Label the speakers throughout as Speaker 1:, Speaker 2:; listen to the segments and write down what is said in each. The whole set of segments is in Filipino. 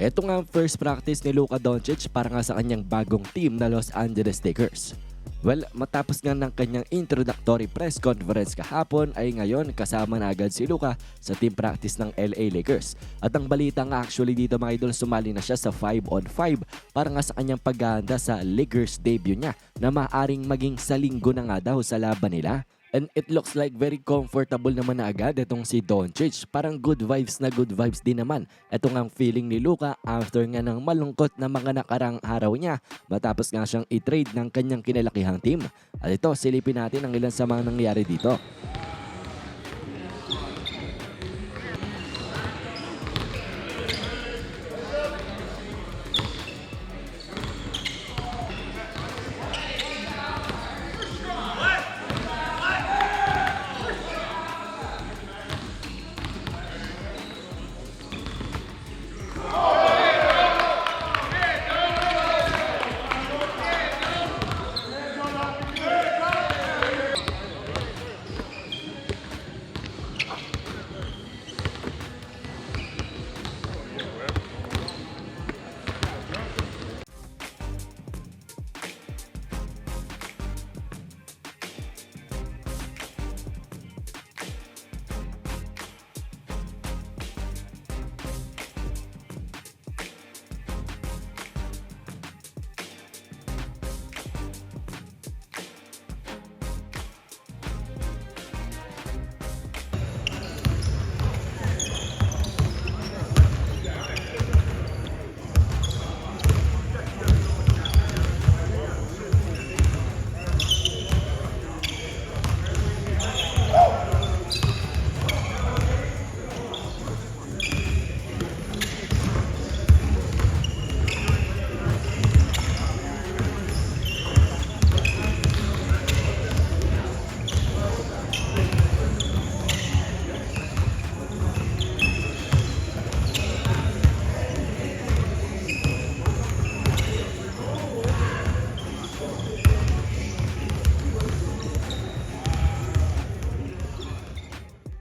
Speaker 1: Ito nga ang first practice ni Luka Doncic para nga sa kanyang bagong team na Los Angeles Lakers. Well, matapos nga ng kanyang introductory press conference kahapon ay ngayon kasama na agad si Luka sa team practice ng LA Lakers. At ang balita nga actually dito mga idol, sumali na siya sa 5 on 5 para nga sa kanyang paghahanda sa Lakers debut niya na maaring maging sa linggo na nga daw sa laban nila. And it looks like very comfortable naman na agad itong si Doncic. Parang good vibes na good vibes din naman. Ito nga ang feeling ni Luka after nga ng malungkot na mga nakarang araw niya matapos nga siyang i-trade ng kanyang kinalakihang team. At ito, silipin natin ang ilan sa mga nangyari dito.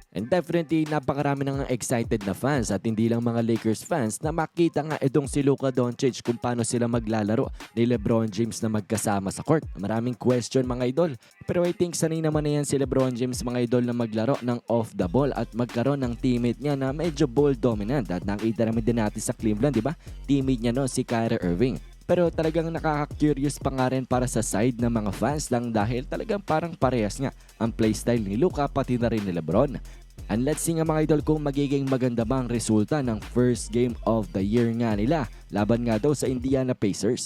Speaker 1: And definitely, napakarami ng excited na fans at hindi lang mga Lakers fans na makita nga itong si Luka Doncic kung paano sila maglalaro ni Lebron James na magkasama sa court. Maraming question mga idol. Pero I think sanay naman na yan si Lebron James mga idol na maglaro ng off the ball at magkaroon ng teammate niya na medyo ball dominant. At nakita naman din natin sa Cleveland, di ba? Teammate niya no, si Kyrie Irving. Pero talagang nakaka-curious pa nga rin para sa side ng mga fans lang dahil talagang parang parehas nga ang playstyle ni Luka pati na rin ni Lebron. And let's see nga mga idol kung magiging maganda ba resulta ng first game of the year nga nila laban nga daw sa Indiana Pacers.